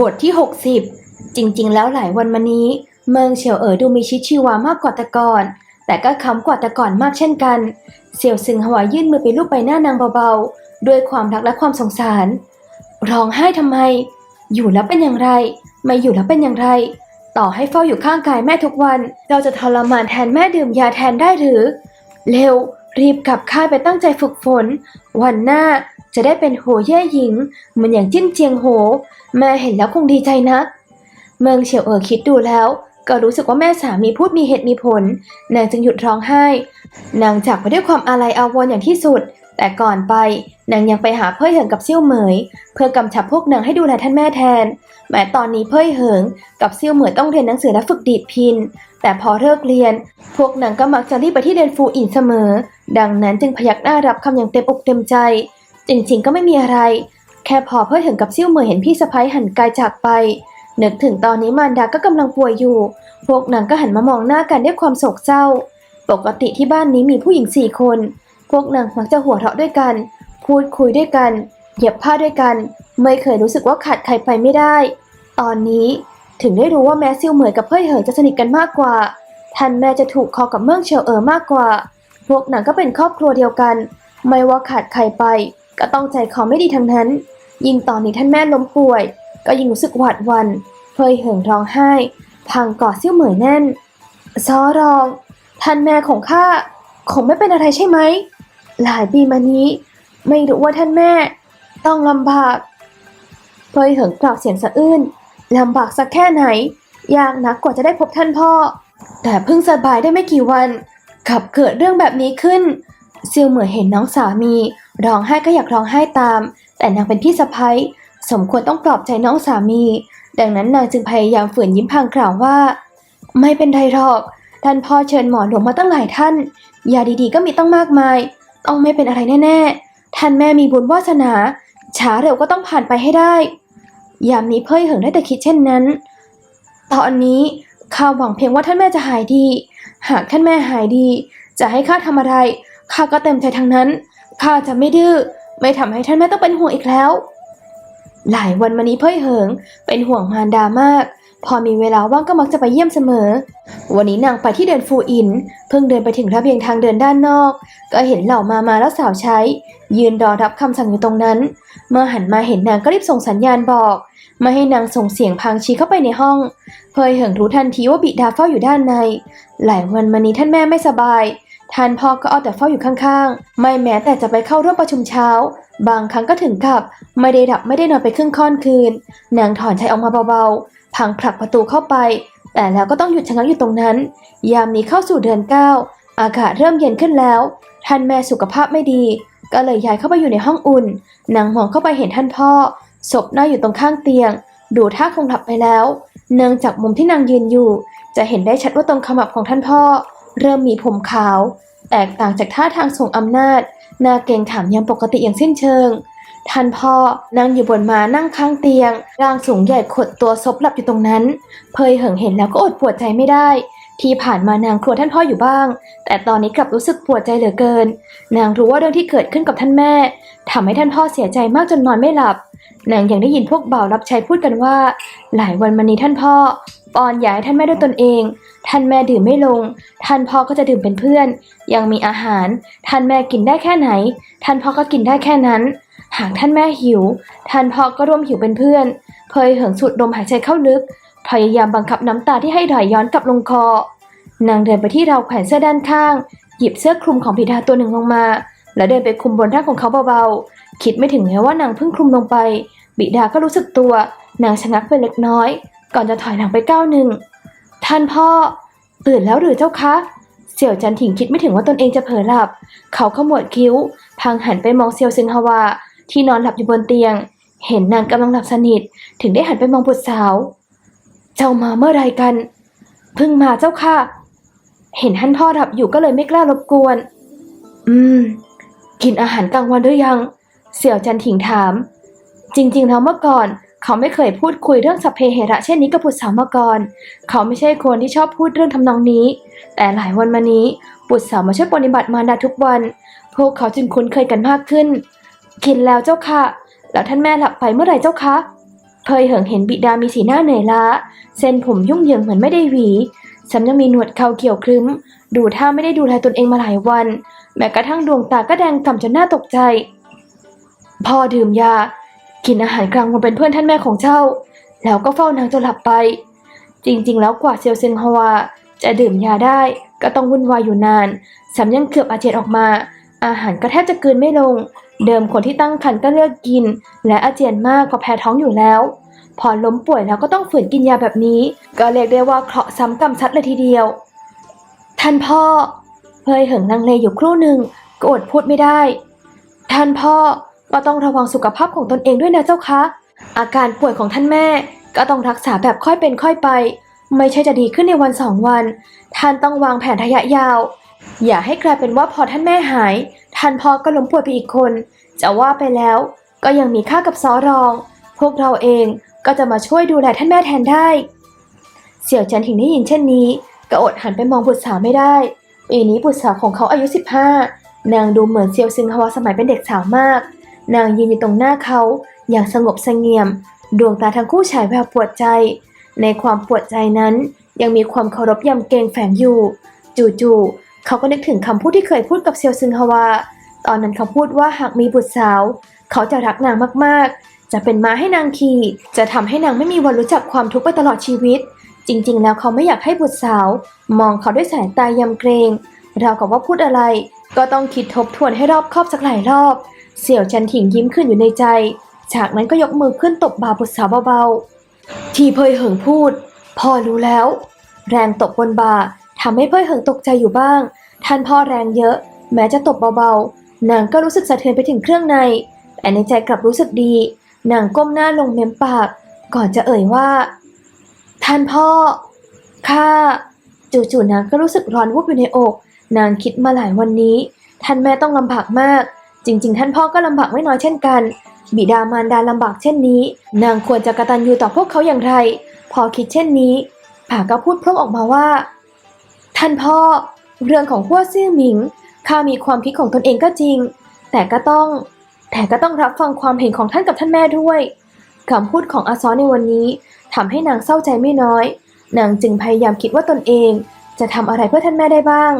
บทที่ 60 จริง ๆ แล้วหลายวันมานี้ เมืองเฉียวเอ๋อดูมีชีวิตชีวามากกว่าแต่ก่อน แต่ก็ค้ำกว่าแต่ก่อนมากเช่นกัน เสี่ยวซึงหวายื่นมือไปลูบใบหน้านางเบาๆ ด้วยความรักและความสงสาร ร้องไห้ทำไม อยู่แล้วเป็นอย่างไร ไม่อยู่แล้วเป็นอย่างไร ต่อให้เฝ้าอยู่ข้างกายแม่ทุกวัน เราจะทรมานแทนแม่ดื่มยาแทนได้หรือ เร็ว รีบกลับค่ายไปตั้งใจฝึกฝน วันหน้า จะได้เป็นโหเย่หญิงเหมือนอย่างจิ้นเจียงโห แม่เห็นแล้วคงดีใจนัก เมืองเฉียวเอ๋อคิดดูแล้ว ก็รู้สึกว่าแม่สามีพูดมีเหตุมีผล นางจึงหยุดร้องไห้ นางจากไปด้วยความอาลัยอาวรณ์อย่างที่สุด แต่ก่อนไปนางยังไปหาเพ่ยเหิงกับเซี่ยวเหมย เพื่อกำชับพวกนางให้ดูแลท่านแม่แทน แม้ตอนนี้เพ่ยเหิงกับเซี่ยวเหมยต้องเรียนหนังสือและฝึกดีดพิน แต่พอเลิกเรียน พวกนางก็มักจะรีบไปที่เรียนฟูอินเสมอ ดังนั้นจึงพยักหน้ารับคำอย่างเต็มอกเต็มใจ จริงๆก็ไม่มีอะไร แค่พอเพ่ยเหิงกับซี่วเหมยเห็นพี่สะพ้ยหันกายจากไป นึกถึงตอนนี้มารดาก็กำลังป่วยอยู่ พวกนางก็หันมามองหน้ากันด้วยความโศกเศร้า ปกติที่บ้านนี้มีผู้หญิงสี่คน พวกนางมักจะหัวเราะด้วยกัน พูดคุยด้วยกัน เหยียบผ้าด้วยกัน ไม่เคยรู้สึกว่าขาดใครไปไม่ได้ ตอนนี้ถึงได้รู้ว่าแม้ซิ่วเหมยกับเพ่ยเหยจะสนิทกันมากกว่า ท่านแม่จะถูกคอกับเมืองเฉียวเอ๋อมากกว่า พวกนางก็เป็นครอบครัวเดียวกัน ไม่ว่าขาดใครไป ก็ต้องใจคอไม่ดีทั้งนั้น ยิ่งตอนนี้ท่านแม่ล้มป่วย ก็ยิ่งรู้สึกหวาดวันเพยเหิงร้องไห้ พังกอดเซี่ยวเหมยแน่นซอรอง ท่านแม่ของข้าคงไม่เป็นอะไรใช่ไหม หลายปีมานี้ ไม่รู้ว่าท่านแม่ ต้องลำบากเพยเหิงกล่าวเสียงสะอื้นลำบากสักแค่ไหน ยากนักกว่าจะได้พบท่านพ่อ แต่เพิ่งสบายได้ไม่กี่วันกับเกิดเรื่องแบบนี้ขึ้นเซียวเหมยเห็นน้องสามี ร้องไห้ก็อยากร้องไห้ตาม แต่นางเป็นพี่สะพ้ยสมควรต้องปลอบใจน้องสามี ดังนั้นนางจึงพยายามฝืนยิ้มพางกล่าวว่า ไม่เป็นไรหรอกท่านพ่อเชิญหมอหลวงมาตั้งหลายท่านยาดีๆก็มีตั้งมากมาย ต้องไม่เป็นอะไรแน่ๆท่านแม่มีบุญวาสนาช้าเร็วก็ต้องผ่านไปให้ได้ ยามนี้เพ่ยเหิงได้แต่คิดเช่นนั้น ตอนนี้ข้าหวังเพียงว่าท่านแม่จะหายดี หากท่านแม่หายดี จะให้ข้าทำอะไรข้าก็เต็มใจทั้งนั้น ข้าจะไม่ดื้อไม่ทำให้ท่านแม่ต้องเป็นห่วงอีกแล้ว หลายวันมานี้เพ่ยเหิง เป็นห่วงมารดามาก พอมีเวลาว่างก็มักจะไปเยี่ยมเสมอ วันนี้นางไปที่เดินฟูอิน เพิ่งเดินไปถึงระเบียงทางเดินด้านนอก ก็เห็นเหล่ามามาแล้วสาวใช้ ยืนรอรับคำสั่งอยู่ตรงนั้น เมื่อหันมาเห็นนางก็รีบส่งสัญญาณบอก ไม่ให้นางส่งเสียงพังชี้เข้าไปในห้อง เพยเหิงรู้ทันทีว่าบิดาเฝ้าอยู่ด้านใน หลายวันมานี้ท่านแม่ไม่สบาย ท่านพ่อก็เอาแต่เฝ้าอยู่ข้างๆ ไม่แม้แต่จะไปเข้าร่วมประชุมเช้า บางครั้งก็ถึงกับ ไม่ได้ดับไม่ได้นอนไปครึ่งค่อนคืน นางถอนใจออกมาเบาๆ พังผลักประตูเข้าไป แต่แล้วก็ต้องหยุดชะงักอยู่ตรงนั้น ยามนี้เข้าสู่เดือนเก้า อากาศเริ่มเย็นขึ้นแล้ว ท่านแม่สุขภาพไม่ดี ก็เลยย้ายเข้าไปอยู่ในห้องอุ่น นางมองเข้าไปเห็นท่านพ่อ ศพนั่งอยู่ตรงข้างเตียง ดูท่าคงหลับไปแล้ว เนื่องจากมุมที่นางยืนอยู่ จะเห็นได้ชัดว่าตรงขมับของท่านพ่อ เริ่มมีผมขาว แตกต่างจากท่าทางทรงอำนาจหน้าเกรงขามยังปกติอย่างสิ้นเชิง ท่านพ่อนั่งอยู่บนม้านั่งข้างเตียง ร่างสูงใหญ่ขดตัวซบหลับอยู่ตรงนั้น เพยเหิงเห็นแล้วก็อดปวดใจไม่ได้ ที่ผ่านมานางกลัวท่านพ่ออยู่บ้าง แต่ตอนนี้กลับรู้สึกปวดใจเหลือเกิน นางรู้ว่าเรื่องที่เกิดขึ้นกับท่านแม่ทำให้ท่านพ่อเสียใจมากจนนอนไม่หลับนางยังได้ยินพวกบ่าวรับใช้พูดกันว่า หลายวันมานี้ท่านพ่อ ปอนยาให้ท่านแม่ด้วยตนเอง ท่านแม่ดื่มไม่ลง ท่านพ่อก็จะดื่มเป็นเพื่อน ยังมีอาหาร ท่านแม่กินได้แค่ไหน ท่านพ่อก็กินได้แค่นั้น หากท่านแม่หิว ท่านพ่อก็ร่วมหิวเป็นเพื่อน เพยเหิงสูดลมหายใจเข้าลึก พยายามบังคับน้ำตาที่ให้ไหลย้อนกลับลงคอ นางเดินไปที่ราวแขวนเสื้อด้านข้าง หยิบเสื้อคลุมของบิดาตัวหนึ่งลงมา แล้วเดินไปคลุมบนร่างของเขาเบาๆ คิดไม่ถึงแม้ว่านางเพิ่งคลุมลงไป บิดาก็รู้สึกตัว นางชะงักไปเล็กน้อย ก่อนจะถอยหลังไปก้าวหนึ่ง ท่านพ่อ ตื่นแล้วหรือเจ้าคะ เสี่ยวจันถิงคิดไม่ถึงว่าตนเองจะเผลอหลับ เขาขมวดคิ้วพังหันไปมองเซียวซึงฮวา ที่นอนหลับอยู่บนเตียง เห็นนางกำลังหลับสนิท ถึงได้หันไปมองบุตรสาว เจ้ามาเมื่อไรกัน เพิ่งมาเจ้าค่ะ เห็นท่านพ่อหลับอยู่ก็เลยไม่กล้ารบกวน อืม กินอาหารกลางวันหรือยัง เสี่ยวจันถิงถาม จริงๆแล้วเมื่อก่อน เขาไม่เคยพูดคุยเรื่องสัพเพเหระเช่นนี้กับบุตรสาวมาก่อน เขาไม่ใช่คนที่ชอบพูดเรื่องทำนองนี้ แต่หลายวันมานี้บุตรสาวมาช่วยปฏิบัติมารดาทุกวัน พวกเขาจึงคุ้นเคยกันมากขึ้น กินแล้วเจ้าค่ะ แล้วท่านแม่หลับไปเมื่อไหร่เจ้าคะเพยเหิงเห็นบิดามีสีหน้าเหนื่อยล้า เส้นผมยุ่งเหยิงเหมือนไม่ได้หวีสำยังมีหนวดเขาเขียวครึ้ม ดูท่าไม่ได้ดูแลตนเองมาหลายวัน แม้กระทั่งดวงตาก็แดงก่ำจนน่าตกใจ พอดื่มยา กินอาหารกลางวันเป็นเพื่อนท่านแม่ของเจ้า แล้วก็เฝ้านางจนหลับไป จริงๆ แล้วกว่าเซียวเซิงฮวาจะดื่มยาได้ ก็ต้องวุ่นวายอยู่นานสำยังเกือบอาเจียนออกมา อาหารก็แทบจะกลืนไม่ลง เดิมคนที่ตั้งครรภ์ก็เลือกกิน และอาเจียนมากก็แพ้ท้องอยู่แล้ว พอล้มป่วยแล้วก็ต้องฝืนกินยาแบบนี้ ก็เรียกได้ว่าเคราะห์ซ้ำกรรมซัดเลยทีเดียว ท่านพ่อเพยเหิงลังเลอยู่ครู่หนึ่งก็อดพูดไม่ได้ ท่านพ่อ ก็ต้องระวังสุขภาพของตนเองด้วยนะเจ้าคะ อาการป่วยของท่านแม่ ก็ต้องรักษาแบบค่อยเป็นค่อยไป ไม่ใช่จะดีขึ้นในวันสองวัน ท่านต้องวางแผนระยะยาว อย่าให้กลายเป็นว่าพอท่านแม่หาย ท่านพ่อก็ล้มป่วยไปอีกคน จะว่าไปแล้ว ก็ยังมีข้ากับซอรอง พวกเราเองก็จะมาช่วยดูแลท่านแม่แทนได้ เสี่ยวจันถิงได้ยินเช่นนี้ก็อดหันไปมองบุตรสาวไม่ได้ ปีนี้บุตรสาวของเขาอายุ 15 นางดูเหมือนเซียวซึงฮวาสมัยเป็นเด็กสาวมาก นางยืนอยู่ตรงหน้าเขาอย่างสงบเสงี่ยม ดวงตาทั้งคู่ฉายแววปวดใจ ในความปวดใจนั้น ยังมีความเคารพยำเกรงแฝงอยู่ จู่ๆเขาก็นึกถึงคำพูดที่เคยพูดกับเซียวซึงฮวา ตอนนั้นเขาพูดว่าหากมีบุตรสาว เขาจะรักนางมากๆ จะเป็นม้าให้นางขี่จะทำให้นางไม่มีวันรู้จักความทุกข์ไปตลอดชีวิต จริง ๆ แล้วเขาไม่อยากให้บุตรสาว มองเขาด้วยสายตายำเกรงราวกับว่าพูดอะไร ก็ต้องคิดทบทวนให้รอบคอบสักหลายรอบ เสี่ยวจันถิงยิ้มขึ้นอยู่ในใจ จากนั้นก็ยกมือขึ้นตบบ่าบุตรสาวเบาๆ ที่เพยเหิงพูด พ่อรู้แล้ว แรงตบบนบ่าทำให้เพยเหิงตกใจอยู่บ้าง ท่านพ่อแรงเยอะ แม้จะตบเบาๆ นางก็รู้สึกสะเทือนไปถึงเครื่องใน แต่ในใจกลับรู้สึกดี นางก้มหน้าลงเม้มปาก ก่อนจะเอ่ยว่า ท่านพ่อ ข้า จู่ๆนางก็รู้สึกร้อนวุบอยู่ในอก นางคิดมาหลายวันนี้ ท่านแม่ต้องลำบากมาก จริง ๆ ท่านพ่อก็ลำบากไม่น้อยเช่นกัน บิดามารดาลำบากเช่นนี้ นางควรจะกระตัญญูต่อพวกเขาอย่างไร พอคิดเช่นนี้ผาก็พูดพร่งออกมาว่า ท่านพ่อ เรื่องของหัวซื่อหมิงข้ามีความคิดของตนเองก็จริง แต่ก็ต้อง แต่ก็ต้องรับฟังความเห็นของท่านกับท่านแม่ด้วยคำพูดของอาซอในวันนี้ทำให้นางเศร้าใจไม่น้อย นางจึงพยายามคิดว่าตนเอง จะทำอะไรเพื่อท่านแม่ได้บ้าง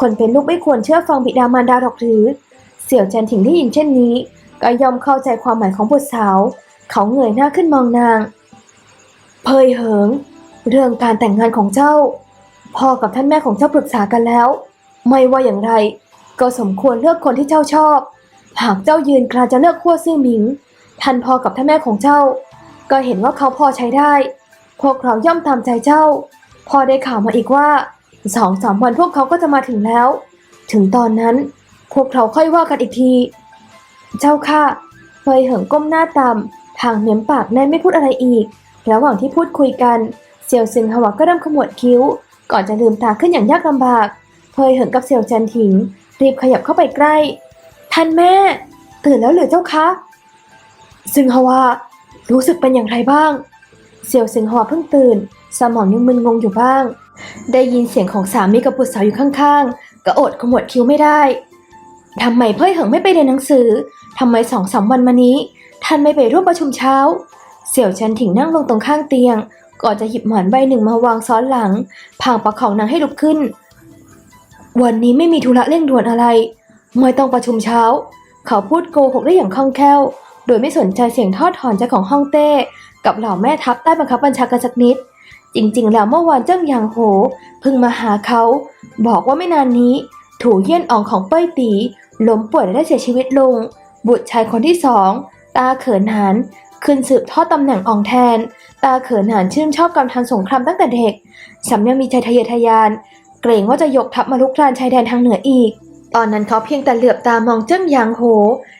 คนเป็นลูกไม่ควรเชื่อฟังบิดามารดาหรอกหรือ เสี่ยวจันถิงได้ยินเช่นนี้ ก็ยอมเข้าใจความหมายของบุตรสาว เขาเงยหน้าขึ้นมองนาง เพยเหิง เรื่องการแต่งงานของเจ้า พ่อกับท่านแม่ของเจ้าปรึกษากันแล้ว ไม่ว่าอย่างไร ก็สมควรเลือกคนที่เจ้าชอบ หากเจ้ายืนกลานจะเลือกขั้วซื่อหมิง ท่านพ่อกับท่านแม่ของเจ้า ก็เห็นว่าเขาพอใช้ได้ พวกเราย่อมตามใจเจ้า พอได้ข่าวมาอีกว่าสองสามวันพวกเขาก็จะมาถึงแล้ว ถึงตอนนั้น พวกเราค่อยว่ากันอีกที เจ้าค่ะเฟยเหิงก้มหน้าต่ำทางเมียมปากแน่ไม่พูดอะไรอีก ระหว่างที่พูดคุยกัน เซียวซึงฮวาก็เริ่มขมวดคิ้ว ก่อนจะลืมตาขึ้นอย่างยากลำบากเพยเหิงกับเซียวจันถิง รีบขยับเข้าไปใกล้ ท่านแม่ ตื่นแล้วหรือเจ้าคะซึงฮวารู้สึกเป็นอย่างไรบ้าง เซียวซึงฮวาเพิ่งตื่น สมองยังมึนงงอยู่บ้าง ได้ยินเสียงของสามีกับบุตรสาวอยู่ข้างๆ ก็อดขมวดคิ้วไม่ได้ ทำไมเพ่ยเหิงไม่ไปเรียนหนังสือ ทำไมสองสามวันมานี้ ท่านไม่ไปร่วมประชุมเช้า เสี่ยวชันถิงนั่งลงตรงข้างเตียง ก่อนจะหยิบหมอนใบหนึ่งมาวางซ้อนหลังพางประคองนางให้ลุกขึ้น วันนี้ไม่มีธุระเร่งด่วนอะไร ไม่ต้องประชุมเช้า เขาพูดโกหกได้อย่างคล่องแคล่ว โดยไม่สนใจเสียงทอดถอนใจของฮ่องเต้ กับเหล่าแม่ทัพใต้บังคับบัญชากันสักนิด จริงๆ แล้วเมื่อวานเจิ้งหยางโหเพิ่งมาหาเขา บอกว่าไม่นานนี้ถูเยี่ยนอ่องของเป้ยตี ล้มป่วยและเสียชีวิตลง บุตรชายคนที่สองตาเขินหานขึ้นสืบทอดตำแหน่งอองแทน ตาเขินหานชื่นชอบการทางสงครามตั้งแต่เด็กสำยังมีใจทะเยอทะยาน เกรงว่าจะยกทัพมาลุกรานชายแดนทางเหนืออีก ตอนนั้นเขาเพียงแต่เหลือบตามองเจิ้งหยางโห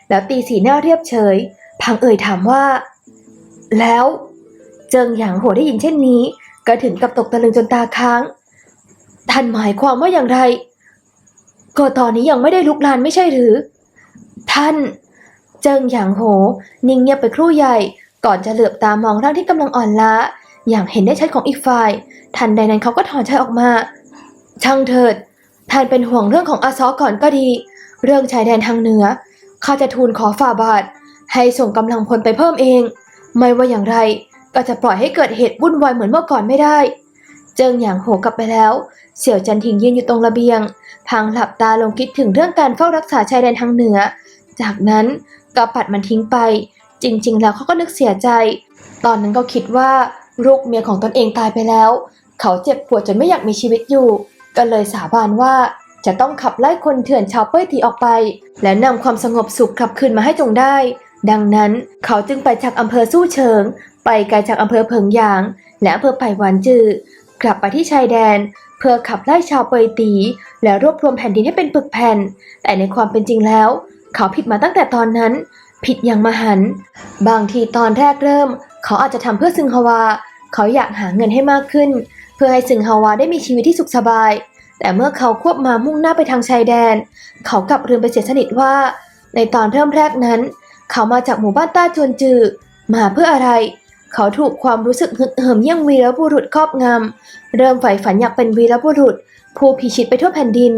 แล้วตีสีหน้าเรียบเฉย พังเอ่ยถามว่า แล้ว เจิ้งหยางโหได้ยินเช่นนี้ ก็ถึงกับตกตะลึงจนตาค้าง ท่านหมายความว่าอย่างไร ก็ตอนนี้ยังไม่ได้ลุกลานไม่ใช่หรือ ท่าน เจิงหยางโห นิ่งเงียบไปครู่ใหญ่ ก่อนจะเหลือบตามองร่างที่กำลังอ่อนล้า อย่างเห็นได้ชัดของอีกฝ่าย ทันใดนั้นเขาก็ถอนใจออกมา ช่างเถิด ท่านเป็นห่วงเรื่องของอาซอก่อนก็ดี เรื่องชายแดนทางเหนือ ข้าจะทูลขอฝ่าบาท ให้ส่งกำลังพลไปเพิ่มเอง ไม่ว่าอย่างไร ก็จะปล่อยให้เกิดเหตุวุ่นวายเหมือนเมื่อก่อนไม่ได้ เจิงหยางโหกลับไปแล้ว เสี่ยวจันทิงยืนอยู่ตรงระเบียง พางหลับตาลงคิดถึงเรื่องการเฝ้ารักษาชายแดนทางเหนือ จากนั้นก็ปัดมันทิ้งไป จริง ๆ แล้วเขาก็นึกเสียใจ ตอนนั้นก็คิดว่าลูกเมียของตนเองตายไปแล้ว เขาเจ็บปวดจนไม่อยากมีชีวิตอยู่ ก็เลยสาบานว่าจะต้องขับไล่คนเถื่อนชาวเป้ยตีออกไป และนำความสงบสุขกลับคืนมาให้จงได้ ดังนั้นเขาจึงไปจากอำเภอสู้เฉิง ไปไกลจากอำเภอเพิงหยาง และอำเภอไผ่หวานจือ กลับไปที่ชายแดน เพื่อขับไล่ชาวเปยตี และรวบรวมแผ่นดินให้เป็นปึกแผ่น แต่ในความเป็นจริงแล้ว เขาผิดมาตั้งแต่ตอนนั้น ผิดอย่างมหันต์บางทีตอนแรกเริ่ม เขาอาจจะทำเพื่อซึงฮวา เขาอยากหาเงินให้มากขึ้น เพื่อให้ซึงฮวาได้มีชีวิตที่สุขสบาย แต่เมื่อเขาควบมามุ่งหน้าไปทางชายแดน เขากลับลืมไปเสียสนิทว่า ในตอนเริ่มแรกนั้น เขามาจากหมู่บ้านต้าจวนจือมาเพื่ออะไร เขาถูกความรู้สึกฮึกเหิมเยี่ยงวีรบุรุษครอบงำ เริ่มใฝ่ฝันอยากเป็นวีรบุรุษ ผู้พิชิตไปทั่วแผ่นดิน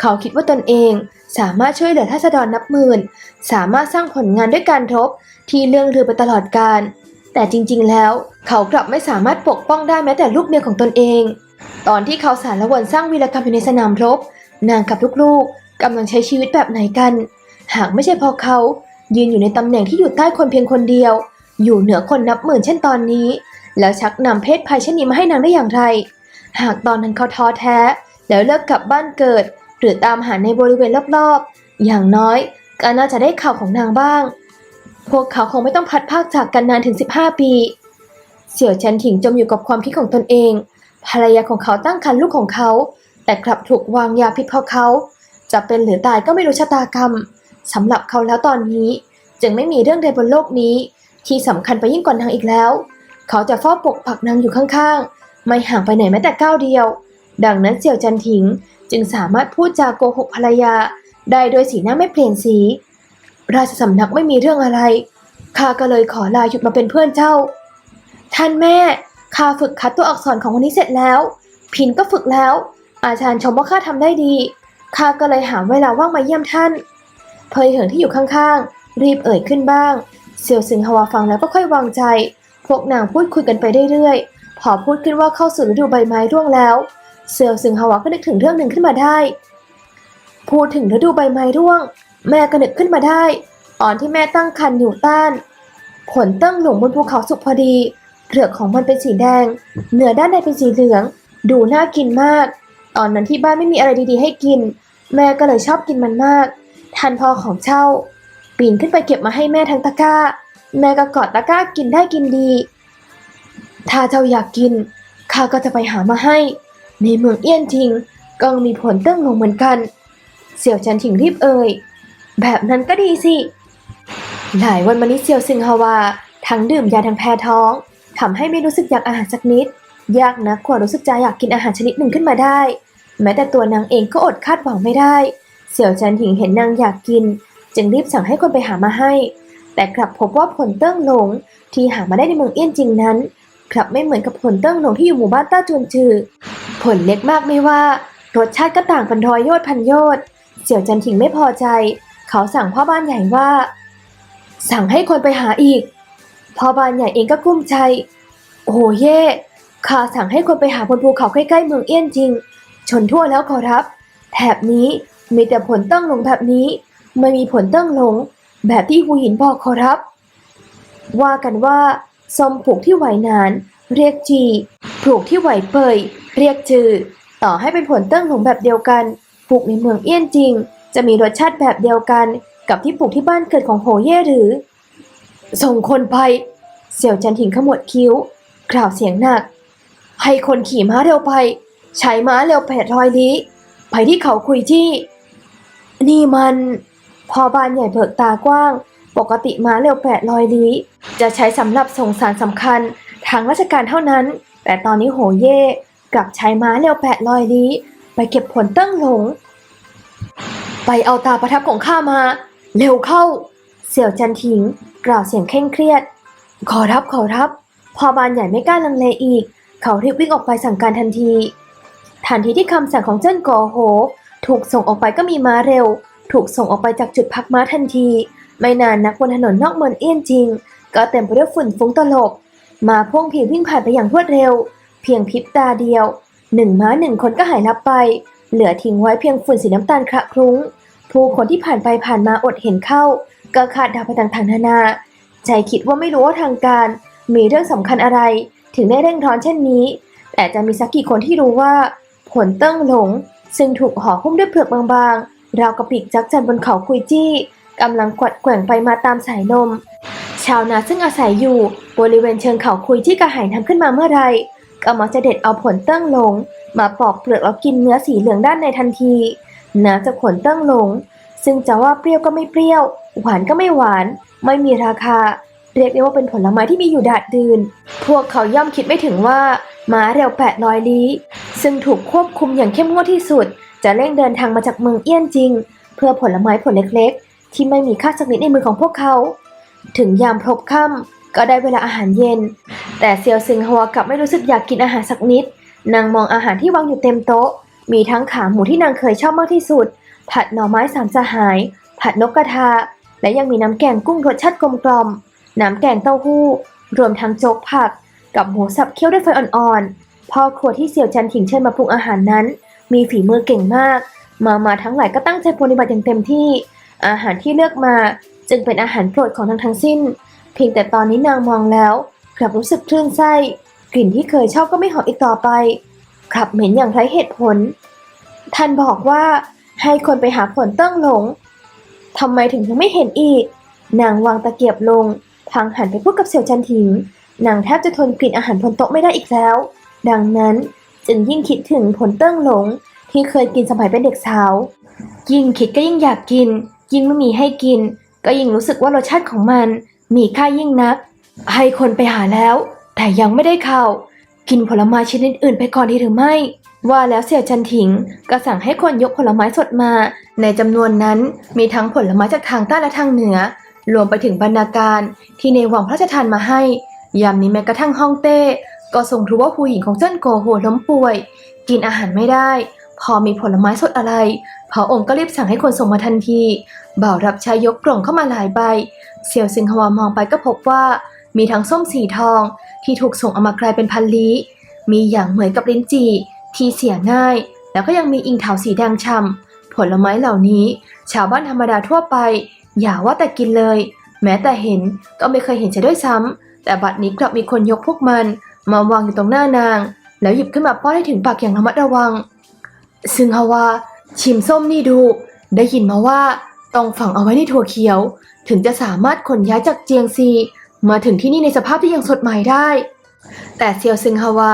เขาคิดว่าตนเอง สามารถช่วยเหลือทัศดรนับหมื่น สามารถสร้างผลงานด้วยการรบที่เรื่องลือไปตลอดกาล แต่จริงๆ แล้ว เขากลับไม่สามารถปกป้องได้แม้แต่ลูกเมียของตนเอง ตอนที่เขาสารวนสร้างวีรกรรมอยู่ในสนามรบ นางกับลูกๆกำลังใช้ชีวิตแบบไหนกัน หากไม่ใช่เพอเขายืนอยู่ในตำแหน่งที่อยู่ใต้คนเพียงคนเดียว อยู่เหนือคนนับหมื่นเช่นตอนนี้ แล้วชักนำเพศภัยเช่นนี้มาให้นางได้อย่างไร หากตอนนั้นเขาท้อแท้ แล้วเลิกกลับบ้านเกิด หรือตามหาในบริเวณรอบๆ อย่างน้อยก็น่าจะได้ข่าวของนางบ้าง พวกเขาคงไม่ต้องพัดภาคจากกันนานถึง 15 ปี เสี่ยวเชันถิงจมอยู่กับความคิดของตนเอง ภรรยาของเขาตั้งครรภ์ลูกของเขา แต่กลับถูกวางยาพิษเพราะเขา จะเป็นหรือตายก็ไม่รู้ชะตากรรมสำหรับเขาแล้วตอนนี้ จึงไม่มีเรื่องใดบนโลกนี้ ที่สำคัญไปยิ่งกว่านางอีกแล้ว เขาจะเฝ้าปกปักนางอยู่ข้างๆ ไม่ห่างไปไหนแม้แต่ก้าวเดียว ดังนั้นเสี่ยวจันถิงจึงสามารถพูดจาโกหกภรรยา ได้โดยสีหน้าไม่เปลี่ยนสี ราชสำนักไม่มีเรื่องอะไรข้าก็เลยขอลาหยุดมาเป็นเพื่อนเจ้า ท่านแม่ข้าฝึกคัดตัวอักษรของวันนี้เสร็จแล้ว พินก็ฝึกแล้ว อาจารย์ชมว่าข้าทำได้ดีข้าก็เลยหาเวลาว่างมาเยี่ยมท่าน เพยเหิงที่อยู่ข้างๆ รีบเอ่ยขึ้นบ้าง เซียวซึงฮวาฟังแล้วก็ค่อยวางใจ พวกนางพูดคุยกันไปเรื่อยๆ พอพูดขึ้นว่าเข้าสู่ฤดูใบไม้ร่วงแล้ว เซียวซึงฮวาก็นึกถึงเรื่องหนึ่งขึ้นมาได้ พูดถึงฤดูใบไม้ร่วง แม่ก็นึกขึ้นมาได้ตอนที่แม่ตั้งครรภ์อยู่ต้าน ผลตั้งหลงบนภูเขาสุกพอดีเปลือกของมันเป็นสีแดง เนื้อด้านในเป็นสีเหลือง ดูน่ากินมาก ตอนนั้นที่บ้านไม่มีอะไรดีๆ ให้กิน แม่ก็เลยชอบกินมันมาก ทันพอของเช่า ปีนขึ้นไปเก็บมาให้แม่ทั้งตะกร้า แม่ก็กอดตะกร้ากินได้กินดี ถ้าเจ้าอยากกินข้าก็จะไปหามาให้ ในเมืองเอี้ยนทิงก็มีผลเติ้งลงเหมือนกัน เสี่ยวจันถิงรีบเอ่ยแบบนั้นก็ดีสิ หลายวันมานี้เซียวซึงฮาวา ทั้งดื่มยาทั้งแพ้ท้องทำให้ไม่รู้สึกอยากอาหารสักนิด ยากนักกว่ารู้สึกจะอยากกินอาหารชนิดหนึ่งขึ้นมาได้ แม้แต่ตัวนางเองก็อดคาดหวังไม่ได้ เสี่ยวจันถิงเห็นนางอยากกิน จึงรีบสั่งให้คนไปหามาให้ แต่กลับพบว่าผลเติ้งหลงที่หามาได้ในเมืองเอี้ยนจริงนั้นกลับไม่เหมือนกับผลเติ้งหลงที่อยู่หมู่บ้านต้าจวนจือ ผลเล็กมากไม่ว่ารสชาติก็ต่างกันรอยโยชน์พันโยชน์เสี่ยวจันถิงไม่พอใจ เขาสั่งพ่อบ้านใหญ่ว่า สั่งให้คนไปหาอีกพ่อบ้านใหญ่เองก็กุ้มใจ โอ้เย่ข้าสั่งให้คนไปหาบนภูเขาใกล้ๆเมืองเอี้ยนจริง ชนทั่วแล้วขอรับ แถบนี้มีแต่ผลตั้งหลงแบบนี้ ไม่มีผลตั้งหลง แบบที่หูหินบอกขอรับ ว่ากันว่าสมปลูกที่ไหวนาน เรียกจีปลูกที่ไหวเปย เรียกจือ ต่อให้เป็นผลตั้งหลงแบบเดียวกันปลูกในเมืองเอี้ยนจริง จะมีรสชาติแบบเดียวกันกับที่ปลูกที่บ้านเกิดของโหเย่หรือ ส่งคนไป เสี่ยวจันถิงขมวดคิ้ว กล่าวเสียงหนัก ให้คนขี่ม้าเร็วไป ใช้ม้าเร็วแปดร้อยลี้ไปที่เขาคุยจี้นี่มัน พอบานใหญ่เบิกตากว้าง ปกติม้าเร็วแปดร้อยลี้ จะใช้สำหรับส่งสารสำคัญทางราชการเท่านั้น แต่ตอนนี้โหเย่กลับใช้ม้าเร็วแปดร้อยลี้ ไปเก็บผลตั้งหลง ไปเอาตาประทับของข้ามา เร็วเข้า เสี่ยวจันทิง กล่าวเสียงเคร่งเครียด ขอรับขอรับ พอบานใหญ่ไม่กล้าลังเลอีก เขารีบวิ่งออกไปสั่งการทันที ทันทีที่คำสั่งของเจิ้นกอโห ถูกส่งออกไปก็มีม้าเร็ว ถูกส่งออกไปจากจุดพักม้าทันที ไม่นานนักบนถนนนอกเมืองเอี้ยนจิง ก็เต็มไปด้วยฝุ่นฟุ้งตลบ มาพ่วงผีวิ่งผ่านไปอย่างรวดเร็ว เพียงพริบตาเดียว หนึ่งม้าหนึ่งคนก็หายลับไป เหลือทิ้งไว้เพียงฝุ่นสีน้ำตาลคระคลุ้ง ผู้คนที่ผ่านไปผ่านมาอดเห็นเข้า ก็คาดเดาไปต่างๆนานา ใจคิดว่าไม่รู้ว่าทางการมีเรื่องสำคัญอะไร ถึงได้เร่งร้อนเช่นนี้ แต่จะมีสักกี่คนที่รู้ว่า ผลเติ้งหลง ซึ่งถูกห่อหุ้มด้วยเปลือกบางๆ เรากับปีกจักจันบนเขาคุยจี้กำลังกวัดแกว่งไปมาตามสายลมชาวนาซึ่งอาศัยอยู่บริเวณเชิงเขาคุยที่กระหายน้ำขึ้นมาเมื่อไรก็มักจะเด็ดเอาผลเติ้งหลง มาปอกเปลือกแล้วกินเนื้อสีเหลืองด้านในทันทีน้ำจากผลเติ้งหลง ซึ่งจะว่าเปรี้ยวก็ไม่เปรี้ยว หวานก็ไม่หวาน ไม่มีราคา เรียกได้ว่าเป็นผลไม้ที่มีอยู่ดาดดืน พวกเขาย่อมคิดไม่ถึงว่าม้าเร็วแปดร้อยลี้ซึ่งถูกควบคุมอย่างเข้มงวดที่สุด จะเร่งเดินทางมาจากเมืองเอี้ยนจริง เพื่อผลไม้ผลเล็กๆ ที่ไม่มีค่าสักนิดในมือของพวกเขา ถึงยามพบค่ำก็ได้เวลาอาหารเย็น แต่เซียวซึงฮัวกลับไม่รู้สึกอยากกินอาหารสักนิด นางมองอาหารที่วางอยู่เต็มโต๊ะ มีทั้งขาหมูที่นางเคยชอบมากที่สุด ผัดหน่อไม้สามสหาย ผัดนกกระทา และยังมีน้ำแกงกุ้งรสชาติกลมกล่อม น้ำแกงเต้าหู้ รวมทั้งโจ๊กผัก กับหมูสับเคี่ยวด้วยไฟอ่อนๆพ่อครัวที่เสี่ยวจันถิงเชิญมาปรุงอาหารนั้น มีฝีมือเก่งมาก มามาทั้งหลายก็ตั้งใจปฏิบัติอย่างเต็มที่ อาหารที่เลือกมาจึงเป็นอาหารโปรดของทั้งทั้งสิ้น เพียงแต่ตอนนี้นางมองแล้ว กลับรู้สึกคลื่นไส้ กลิ่นที่เคยชอบก็ไม่หอมอีกต่อไปกลับเหม็นอย่างไร้เหตุผล ท่านบอกว่าให้คนไปหาผลเติ้งหลงทำไมถึงยังไม่เห็นอีก นางวางตะเกียบลงพางหันไปพูดกับเสี่ยวจันถิง นางแทบจะทนกลิ่นอาหารบนโต๊ะไม่ได้อีกแล้ว ดังนั้น จึงยิ่งคิดถึงผลเติ้งหลง ที่เคยกินสมัยเป็นเด็กสาว ยิ่งคิดก็ยิ่งอยากกิน ยิ่งไม่มีให้กิน ก็ยิ่งรู้สึกว่ารสชาติของมัน มีค่ายิ่งนัก ให้คนไปหาแล้ว แต่ยังไม่ได้ข่าวกินผลไม้ชนิดอื่นไปก่อนดีหรือไม่ ว่าแล้วเสี่ยวจันถิงก็สั่งให้คนยกผลไม้สดมา ในจำนวนนั้นมีทั้งผลไม้จากทางใต้และทางเหนือ รวมไปถึงบรรณาการที่ในวังพระราชทานมาให้ ยามนี้แม้กระทั่งฮ่องเต้ ก็ทรงรู้ว่าผู้หญิงของเจิ้นโกโหล้มป่วย กินอาหารไม่ได้ พอมีผลไม้สดอะไรพระองค์ก็รีบสั่งให้คนส่งมาทันทีบ่าวรับใช้ยกกล่องเข้ามาหลายใบเสี่ยวซิงฮวามองไปก็พบว่า มีทั้งส้มสีทอง ที่ถูกส่งเอามาไกลเป็นพันลี้มีอย่างเหมือนกับลิ้นจี่ที่เสียง่าย แล้วก็ยังมีอิงเถาสีแดงช่ำผลไม้เหล่านี้ ชาวบ้านธรรมดาทั่วไป อย่าว่าแต่กินเลย แม้แต่เห็นก็ไม่เคยเห็นจะด้วยซ้ำแต่บัดนี้กลับมีคนยกพวกมัน มาวางอยู่ตรงหน้านาง แล้วหยิบขึ้นมาป้อนให้ถึงปากอย่างระมัดระวัง ซึ่งฮาวาชิมส้มนี่ดู ได้ยินมาว่าต้องฝังเอาไว้ในถั่วเขียว ถึงจะสามารถขนย้ายจากเจียงซี มาถึงที่นี่ในสภาพที่ยังสดใหม่ได้ แต่เซียวซึงฮาวา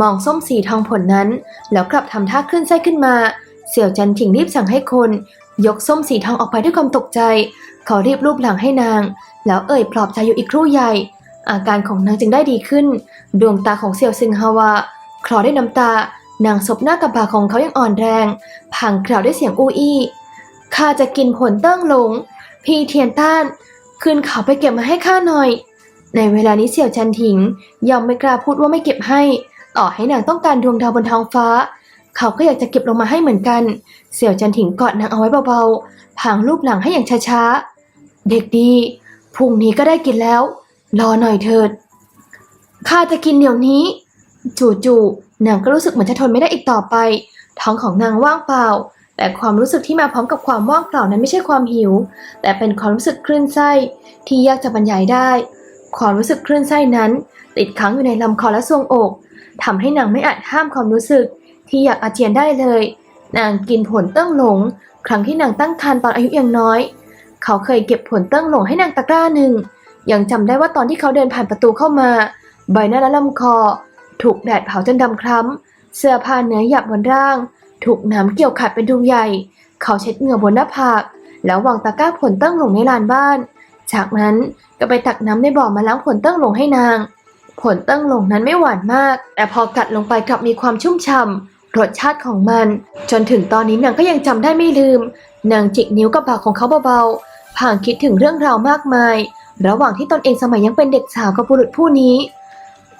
มองส้มสีทองผลนั้น แล้วกลับทำท่าขึ้นไส้ขึ้นมาเสี่ยวจันถิงรีบสั่งให้คน ยกส้มสีทองออกไปด้วยความตกใจ เขารีบรูปหลังให้นาง แล้วเอ่ยปลอบใจอยู่อีกครู่ใหญ่ อาการของนางจึงได้ดีขึ้น ดวงตาของเสี่ยวซึงฮาวาคลอด้วยน้ำตานางซบหน้ากับบ่าของเขายังอ่อนแรงพังกล่าวด้วยเสียงอู้อี้ข้าจะกินผลเติ้งหลง พี่เทียนต้านขึ้นเขาไปเก็บมาให้ข้าหน่อย ในเวลานี้เสี่ยวจันถิงยังไม่กล้าพูดว่าไม่เก็บให้ ต่อให้นางต้องการดวงดาวบนท้องฟ้า เขาก็อยากจะเก็บลงมาให้เหมือนกัน เสี่ยวจันถิงกอดนางเอาไว้เบาๆผางรูปหลังให้อย่างช้าๆ เด็กดีพรุ่งนี้ก็ได้กินแล้ว รอหน่อยเถิด ข้าจะกินเดี๋ยวนี้ จู่ๆนางก็รู้สึกเหมือนจะทนไม่ได้อีกต่อไป ท้องของนางว่างเปล่า แต่ความรู้สึกที่มาพร้อมกับความว่างเปล่านั้นไม่ใช่ความหิว แต่เป็นความรู้สึกคลื่นไส้ที่ยากจะบรรยายได้ ความรู้สึกคลื่นไส้นั้น ติดค้างอยู่ในลำคอและทรวงอกทำให้นางไม่อาจห้ามความรู้สึก ที่อยากอาเจียนได้เลย นางกินผลเติ้งหลง ครั้งที่นางตั้งครรภ์ตอนอายุยังน้อย เขาเคยเก็บผลเติ้งหลงให้นางตะกร้าหนึ่ง ยังจำได้ว่าตอนที่เขาเดินผ่านประตูเข้ามา ใบหน้าและลำคอ ถูกแดดเผาจนดำคล้ำ เสื้อผ้าเนื้อหยาบบนร่าง ถูกน้ำเกี่ยวขัดเป็นดวงใหญ่ เขาเช็ดเหงื่อบนหน้าผาก แล้ววางตะกร้าผลติ้งหลงในลานบ้าน จากนั้นก็ไปตักน้ำในบ่อมาล้างผลติ้งหลงให้นาง ผลติ้งหลงนั้นไม่หวานมาก แต่พอกัดลงไปกลับมีความชุ่มฉ่ำรสชาติของมัน จนถึงตอนนี้นางก็ยังจำได้ไม่ลืม นางจิกนิ้วกับปากของเขาเบาๆผ่างคิดถึงเรื่องราวมากมาย ระหว่างที่ตนเองสมัยยังเป็นเด็กสาวกับบุรุษผู้นี้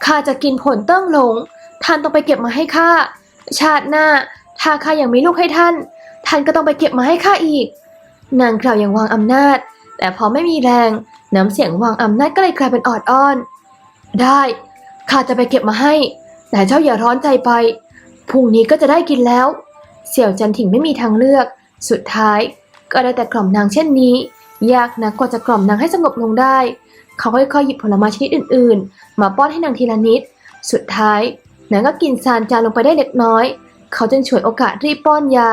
ข้าจะกินผลเติ้งหลง ท่านต้องไปเก็บมาให้ข้า ชาติหน้า ถ้าข้ายังมีลูกให้ท่าน ท่านก็ต้องไปเก็บมาให้ข้าอีก นางกล่าวอย่างวางอำนาจ แต่พอไม่มีแรง น้ำเสียงวางอำนาจก็เลยกลายเป็นออดอ้อน ได้ ข้าจะไปเก็บมาให้ แต่เจ้าอย่าร้อนใจไป พรุ่งนี้ก็จะได้กินแล้ว เสี่ยวจันถิงไม่มีทางเลือก สุดท้าย ก็ได้แต่กล่อมนางเช่นนี้ ยากนักกว่าจะกล่อมนางให้สงบลงได้ เขาค่อยๆหยิบผลไม้ชนิดอื่นๆ มาป้อนให้นางทีละนิด สุดท้ายนางก็กินซานจานลงไปได้เล็กน้อย เขาจึงฉวยโอกาสรีบป้อนยา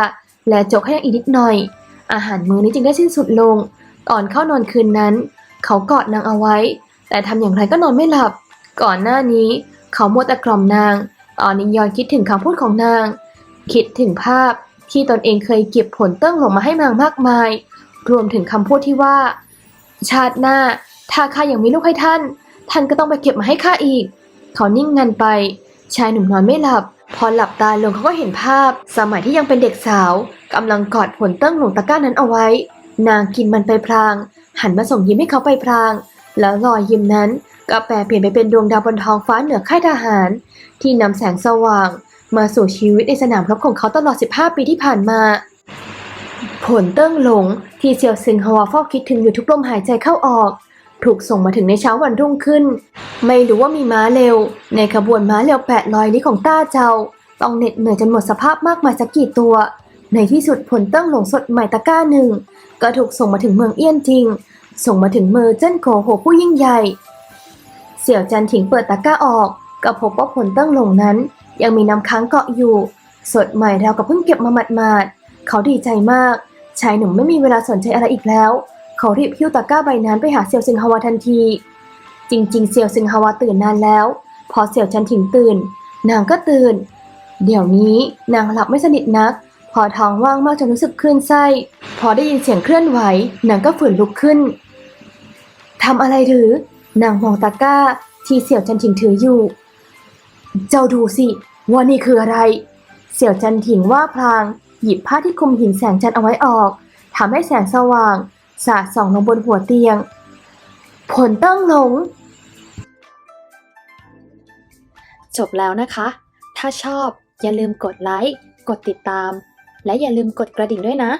และจกให้นางอีกนิดหน่อย อาหารมื้อนี้จึงได้สิ้นสุดลงตอนเข้านอนคืนนั้น เขากอดนางเอาไว้ แต่ทำอย่างไรก็นอนไม่หลับ ก่อนหน้านี้ เขามัวแต่กล่อมนางตอนนี้ย้อนคิดถึงคำพูดของนาง คิดถึงภาพที่ตนเองเคยเก็บผลเติ้งหลงมาให้นางมากมาย รวมถึงคำพูดที่ว่า ชาติหน้า ถ้าข้ายังมีลูกให้ท่าน ท่านก็ต้องไปเก็บมาให้ข้าอีก เขานิ่งงันไป ชายหนุ่มนอนไม่หลับ พอหลับตาลงเขาก็เห็นภาพ สมัยที่ยังเป็นเด็กสาวกำลังกอดผลเติ้งหลงตะกร้านั้นเอาไว้ นางกินมันไปพลาง หันมาส่งยิ้มให้เขาไปพลาง แล้วรอยยิ้มนั้นก็แปลเปลี่ยนไปเป็นดวงดาวบนท้องฟ้าเหนือค่ายทหาร ที่นำแสงสว่าง มาสู่ชีวิตในสนามรบของเขาตลอด 15 ปีที่ผ่านมา ผลเติ้งหลงที่เซียวซึงฮวาเฝ้าคิดถึงอยู่ทุกลมหายใจเข้าออก ถูกส่งมาถึงในเช้าวันรุ่งขึ้น ไม่รู้ว่ามีม้าเร็ว ในขบวนม้าเร็วแปดลอยลี้ของต้าเจ้า ต้องเหน็ดเหนื่อยจนหมดสภาพมากมายสักกี่ตัว ในที่สุดผลเติ้งหลงสดใหม่ตะก้าหนึ่ง ก็ถูกส่งมาถึงเมืองเอี้ยนจริง ส่งมาถึงมือเจิ้นโกโหผู้ยิ่งใหญ่ เสี่ยวจันถิงเปิดตะก้าออก ก็พบว่าผลเติ้งหลงนั้น ยังมีน้ำค้างเกาะอยู่ สดใหม่ราวกับเพิ่งเก็บมาหมาดๆเขาดีใจมาก ชายหนุ่มไม่มีเวลาสนใจอะไรอีกแล้ว เขารีบหิ้วตะกร้าใบนั้นไปหาเสี่ยวซึงฮาวาทันที จริง ๆเสี่ยวซึงฮาวาตื่นนานแล้ว พอเสี่ยวจันถิงตื่น นางก็ตื่น เดี๋ยวนี้นางหลับไม่สนิทนัก พอท้องว่างมากจนรู้สึกคลื่นไส้ พอได้ยินเสียงเคลื่อนไหว นางก็ฝืนลุกขึ้นทำอะไรหรือ นางมองตะกร้าที่เสี่ยวจันถิงถืออยู่ เจ้าดูสิว่านี่คืออะไร เสี่ยวจันถิงว่าพลาง หยิบผ้าที่คลุมหินแสงจันทร์เอาไว้ออกทำให้แสงสว่าง สาดส่องลงบนหัวเตียง ผลเตั้งหลง จบแล้วนะคะ ถ้าชอบอย่าลืมกดไลค์กดติดตาม และอย่าลืมกดกระดิ่งด้วยนะ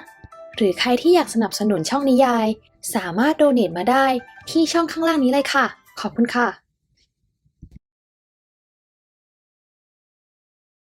หรือใครที่อยากสนับสนุนช่องนิยาย สามารถโดเน a t มาได้ที่ช่องข้างล่างนี้เลยค่ะ ขอบคุณค่ะ